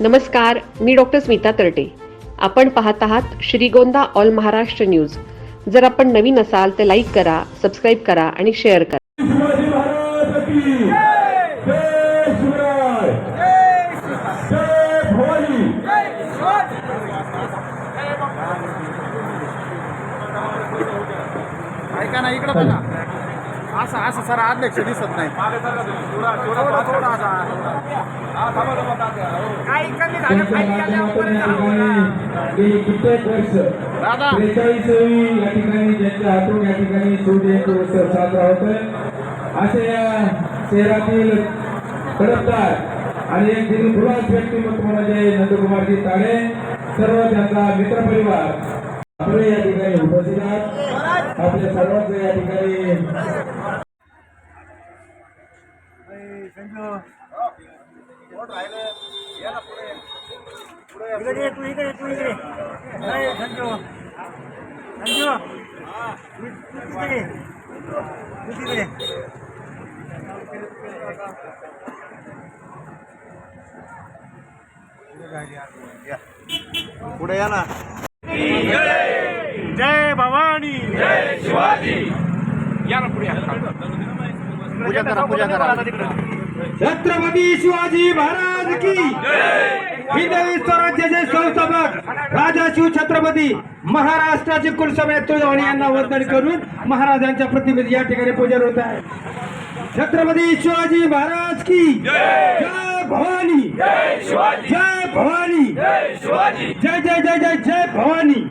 नमस्कार मी डॉक्टर स्मिता तरटे. आपण पाहत आहात श्रीगोंदा ऑल महाराष्ट्र न्यूज. जर आपण नवीन असाल तर लाईक करा सबस्क्राईब करा आणि शेअर करा. शिवाजी महाराज की जय शिवराय. जय भवानी. ऐका ना इकडं बघा. असं असं सर अध्यक्ष दिसत नाही. थोडं थोडं आता काही कमी झालं पाहिजे आल्यावर झालं ना. गेली कित्येक वर्ष दादा. त्रेचाळीसावी या ठिकाणी ज्यांच्या हातून या ठिकाणी सूर्यजयंती उत्सव साजरा होतोय. असे या शहरातील खडकदार आणि एक दिलखुलास व्यक्तिमत्व म्हणजे नंदकुमारजी ताडे सर्व त्यांचा मित्रपरिवार आपले या ठिकाणी उपस्थित आहात. आपल्या सर्वांचं या ठिकाणी इकडे ये, तू इकडे तू इकडे अरे संजू संजू तू तिकडे तू तिकडे पुढे या ना. जय भवानी. जय शिवाजी. या ना पुढे पूजा करा पूजा करा. छत्रपती शिवाजी महाराज की हिंदवी स्वराज्याचे संस्थापक राजा शिव छत्रपती महाराष्ट्राचे कुलसमय तुळजावणी यांना वंदन करून महाराजांच्या प्रतिमेची या ठिकाणी पूजन होत आहे छत्रपती शिवाजी महाराज की जय भवानी जय भवानी जय जय जय जय जय भवानी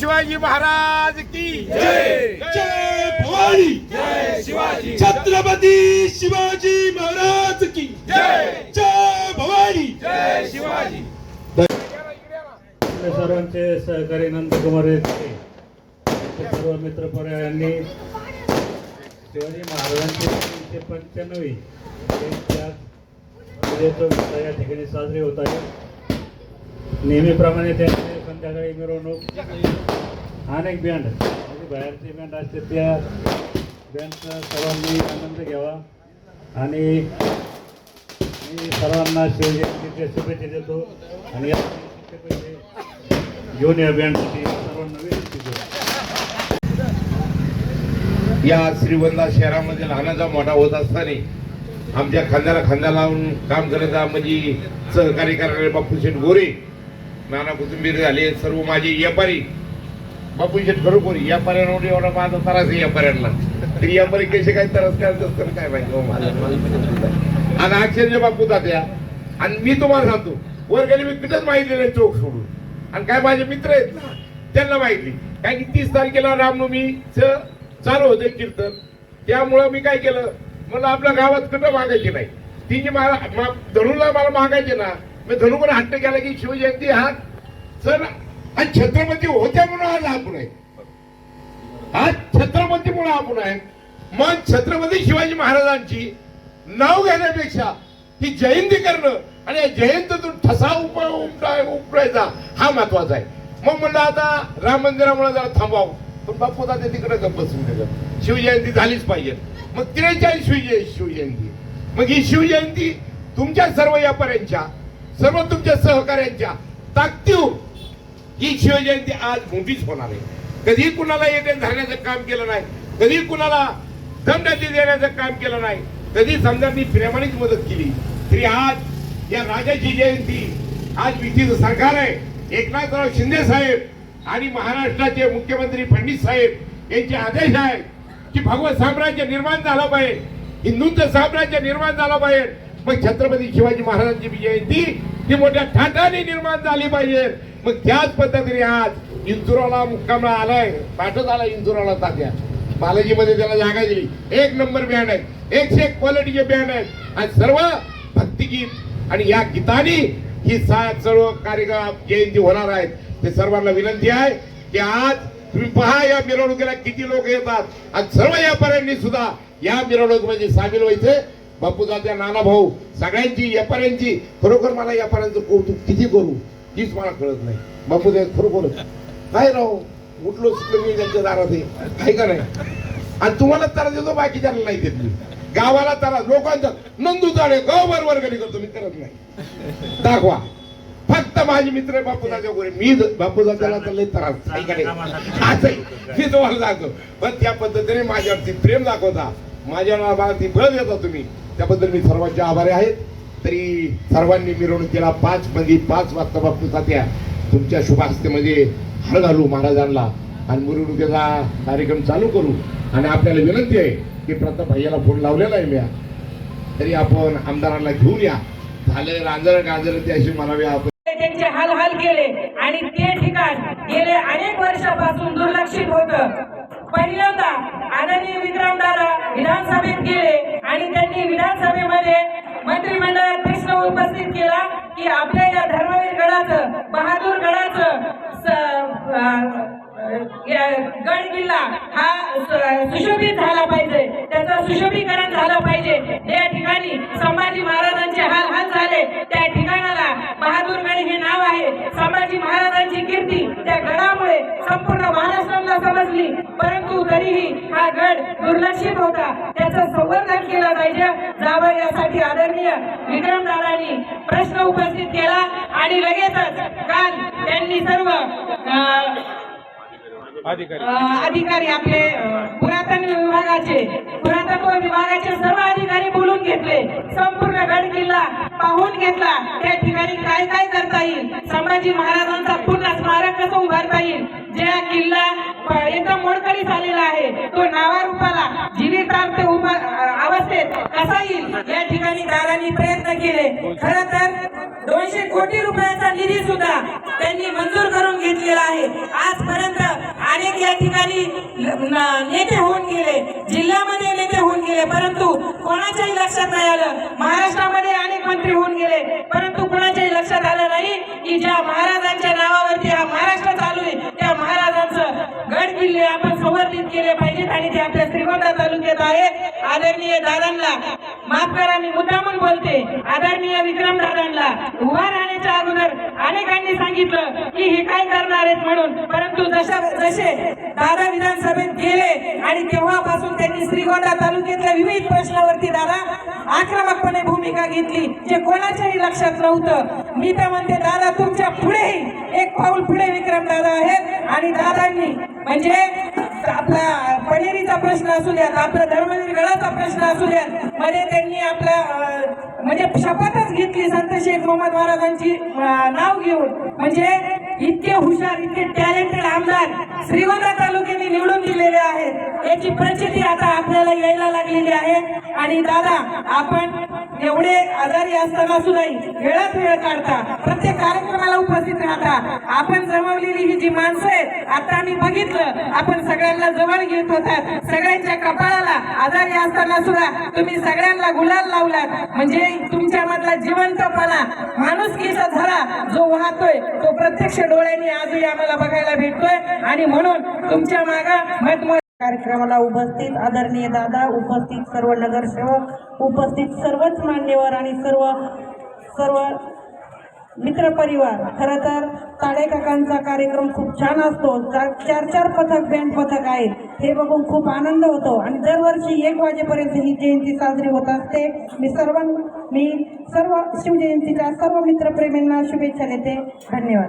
शिवाजी महाराज की जय! जय भवानी जय शिवाजी छत्रपती शिवाजी महाराज की जय! जय भवानी! जय शिवाजी! सर्वांचे सहकारी नंदकुमार सर्व मित्रपर्यांनी शिवाजी महाराजांची तीनशे पंच्याण्णवी या ठिकाणी साजरी होत आहे. नेहमीप्रमाणे त्यांचे संध्याकाळी मिरवणूक. अनेक बँड म्हणजे बाहेरचे बँड असते त्या बँडचा सर्वांनी आनंद घ्यावा. आणि मी सर्वांना शिवजयंतीच्या शुभेच्छा देतो. आणि या पैसे घेऊन या बँडसाठी सर्वांना विनंती करतो या श्रीगोंदा शहरामध्ये लहानाचा मोठा होत असताना आमच्या खांद्याला खांदा लावून काम करत म्हणजे सहकार्य करणारे बापू शेठ गोरे नाना कुटुंबीर झाले सर्व माझे व्यापारी. बापू शेठ खरोखर व्यापाऱ्यांवर एवढा माझा त्रास आहे व्यापाऱ्यांना. ते व्यापारी कसे काय त्रास करत काय माहिती? हो, आणि अक्षरशः बापू तात्या आणि मी तुम्हाला सांगतो वर गेले मी कुठंच माहिती नाही चोख सोडून. आणि काय माझे मित्र आहेत ना त्यांना माहिती. कारण की तीस तारखेला रामनवमीच चालू होते कीर्तन. त्यामुळं मी काय केलं मला आपल्या गावात कुठं मागायचे नाही. ती जी मला मा- धनुला मला मागायचे ना मी धनुकडे हट्ट केला की शिवजयंती हा सर आज छत्रपती होत्या म्हणून आज आपण आहे. आज छत्रपती म्हणून आपण आहे. मग छत्रपती शिवाजी महाराजांची नाव घेण्यापेक्षा ही जयंती करणं आणि या जयंतीतून ठसा उप उपटाय उपटायचा हा महत्त्वाचा आहे. मग म्हणलं आता राम मंदिरामुळे जरा थांबाव. पण बापू ते तिकडे गप्प बसून शिवजयंती झालीच पाहिजे. मग त्रेचाळीस शिवजय शिवजयंती. मग ही शिवजयंती तुमच्या सर्व व्यापाऱ्यांच्या सर्व तुमच्या सहकार्यांच्या ताकदीव ही शिवजयंती आज मोठीच होणार आहे. कधी कुणाला येते धरण्याचं काम केलं नाही कधी कुणाला दमडाची देण्याचं काम केलं नाही कधी समजा मी प्रेमानेच मदत केली तरी आज या राजाची जयंती आज युतीचं सरकार आहे. एकनाथराव शिंदे साहेब आणि महाराष्ट्राचे मुख्यमंत्री फडणवीस साहेब यांचे आदेश आहेत की भगवत साम्राज्य निर्माण झालं पाहिजे हिंदूंचं साम्राज्य निर्माण झालं पाहिजे मग छत्रपती शिवाजी महाराजांची विजयंती जयंती ती मोठ्या ठाटाने निर्माण झाली पाहिजे. मग त्याच पद्धतीने आज इंदुराला मुक्कामला आलाय. पाठच आला इंदुराला तात्या. बालाजीमध्ये त्याला जागा दिली. एक नंबर बँड आहे. एकशे एक क्वालिटीचे बँड आहेत. आणि सर्व भक्तिगीत आणि या गीतानी ही सात सर्व कार्यक्रम जयंती होणार आहेत. ते सर्वांना विनंती आहे की आज तुम्ही पहा या मिरवणुकीला किती लोक येतात. आणि सर्व व्यापाऱ्यांनी सुद्धा या मिरवणुकीमध्ये सामील व्हायचे. बापूजाच्या नाना भाऊ सगळ्यांची व्यापाऱ्यांची खरोखर मला व्यापाऱ्यांचं कौतुक किती करू तीच मला कळत नाही. बापूजा खरोखर काय राहू उठलो सुटलो मी त्यांच्या दारात आहे. का नाही? आणि तुम्हाला तारा देतो बाकीच्याला नाही देत मी. गावाला तारा लोकांचा नंदू जाणे गावभर वर्गणी करतो मी करत नाही. दाखवा. फक्त माझे मित्र बापूदाच्या गोरे मी ज- बापूदाच्याला तर लय त्रास आहे मी तुम्हाला दाखव पण त्या पद्धतीने माझ्यावरती प्रेम दाखवता. माझ्या नावावरती बळ देता तुम्ही. त्याबद्दल मी सर्वांचे आभारी आहेत तरी सर्वांनी मिरवणुकीला पाच मध्ये पाच वाजता बापू तात्या तुमच्या शुभ हळ घालू महाराजांना. आणि मिरवणुकीचा कार्यक्रम चालू करू. आणि आपल्याला विनंती आहे की प्रताप भैयाला फोन लावलेला आहे म्या तरी आपण आमदारांना घेऊन या. झालं रांजर गांजण ते अशी म्हणावी आपण. त्यांचे हाल हाल केले. आणि ते ठिकाण गेले अनेक वर्षापासून दुर्लक्षित होतं. पहिल्यांदा आदरणीय विक्रमदादा विधानसभेत गेले आणि त्यांनी विधानसभेमध्ये मंत्रिमंडळात प्रश्न उपस्थित केला की आपल्या या धर्मवीर गडाचं बहादूर गडाचं स- गड किल्ला हा सुशोभित झाला पाहिजे. त्याचं सुशोभीकरण झालं पाहिजे. या ठिकाणी संभाजी महाराजांचे हाल हाल झाले. त्या ठिकाणाला बहादूरगड हे संभाजी महाराजांची कीर्ती त्या गडामुळे संपूर्ण महाराष्ट्राला समजली. परंतु तरीही हा गड दुर्लक्षित होता. त्याचं संवर्धन केलं पाहिजे. जावं यासाठी आदरणीय विक्रमदादांनी प्रश्न उपस्थित केला आणि लगेचच काल त्यांनी सर्व अधिकारी. आपले पुरातन विभागाचे पुरातत्व विभागाचे सर्व अधिकारी बोलून घेतले. संपूर्ण गड किल्ला पाहून घेतला. त्या ठिकाणी काय काय करता येईल? संभाजी महाराजांचा पूर्ण स्मारक कसं उभारता येईल? जे हा किल्ला एकदम मोडकळी झालेला आहे तो नावारूपाला जीवितार्थ उभा कसा येईल? या ठिकाणी दादांनी प्रयत्न केले. खर तर दोनशे कोटी रुपयाचा निधी सुद्धा त्यांनी मंजूर करून घेतलेला आहे. आजपर्यंत अनेक या ठिकाणी नेते होऊन गेले. जिल्ह्यामध्ये नेते होऊन गेले. परंतु कोणाच्याही लक्षात नाही आलं. महाराष्ट्रामध्ये अनेक मंत्री होऊन गेले. परंतु कोणाच्याही लक्षात आलं नाही की ज्या महाराजांच्या नावावरती हा महाराष्ट्र चालू आहे गड आपण संवर्धित केले पाहिजेत आणि ते आपल्या श्रीगोंदा तालुक्यात आहेत आदरणीय दादांना माफ करा मी मुद्दामून बोलते. आदरणीय विक्रम दादांना उभा राहण्याच्या अगोदर अनेकांनी सांगितलं की हे काय करणार आहेत म्हणून. परंतु जशा जसे दादा विधानसभेत गेले आणि तेव्हापासून त्यांनी श्रीगोंदा तालुक्यातल्या विविध प्रश्नावरती दादा आक्रमकपणे भूमिका घेतली जे कोणाच्याही लक्षात नव्हतं. मी तर म्हणते दादा तुमच्या पुढेही एक पाऊल पुढे विक्रम दादा आहेत. आणि दादांनी म्हणजे आपला पनेरीचा प्रश्न असू द्यात आपला धर्मनिर्गळाचा प्रश्न असू द्यात मध्ये त्यांनी आपला म्हणजे शपथच घेतली संत शेख मोहम्मद महाराजांची नाव घेऊन. म्हणजे इतके हुशार इतके टॅलेंटेड आमदार श्रीगोंदा तालुक्याने निवडून दिलेले आहेत. याची प्रचिती आता आपल्याला यायला लागलेली आहे. आणि दादा आपण एवढे आजारी असताना सुद्धाही वेळात वेळ काढता. प्रत्येक कार्यक्रमाला उपस्थित राहता. आपण जमवलेली ही जी माणसं आहेत आता आम्ही बघितलं. आपण सगळ्यांना जवळ घेत होतात. सगळ्यांच्या कपाळाला आजारी असताना सुद्धा तुम्ही सगळ्यांना गुलाल लावलात. म्हणजे तुमच्या मधला जिवंतपणा माणुसकीचा झरा जो वाहतोय तो प्रत्यक्ष डोळ्यांनी आजही आम्हाला बघायला भेटतोय. आणि म्हणून तुमच्या मागा मत कार्यक्रमाला उपस्थित आदरणीय दादा उपस्थित सर्व नगरसेवक उपस्थित सर्वच मान्यवर आणि सर्व सर्व मित्रपरिवार खरं तर ताडे काकांचा कार्यक्रम खूप छान असतो. चार चार चार पथक बँड पथक आहेत. हे बघून खूप आनंद होतो. आणि दरवर्षी एक वाजेपर्यंत ही जयंती साजरी होत असते. मी सर्व मी सर्व शिवजयंतीच्या सर्व मित्रप्रेमींना शुभेच्छा देते. धन्यवाद.